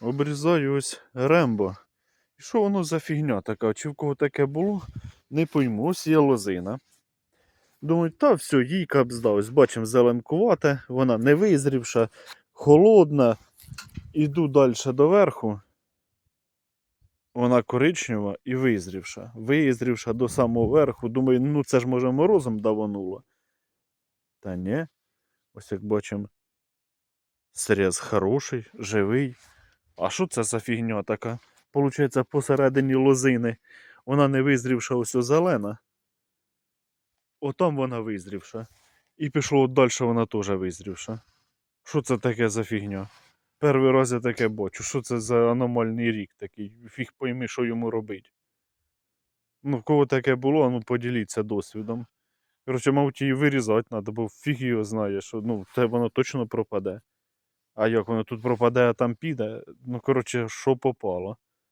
Обрізаю ось рембо. І що воно за фігня така? Чи в кого таке було? Не пойму. Ось є лозина. Думаю, та все, їй капзда. Ось бачимо зеленкувате, вона не визрівша, холодна. Іду далі доверху. Вона коричнева і визрівша. Визрівша до самого верху. Думаю, ну це ж може морозом давануло. Та ні. Ось як бачимо, срез хороший, живий. А що це за фігня така? Получається, посередині лозини. Вона не визрівша ось зелена. Отам вона визрівша. І пішло далі вона теж визрівша. Що це таке за фігня? Перший раз я таке бачу. Що це за аномальний рік такий? Фіг пойми, що йому робить. Ну, в кого таке було, ну поділіться досвідом. Коротше, мабуть, її вирізати треба, бо фіг його знає, що ну, те воно точно пропаде. А як воно тут пропаде, там піде. Ну, коротше, що попало.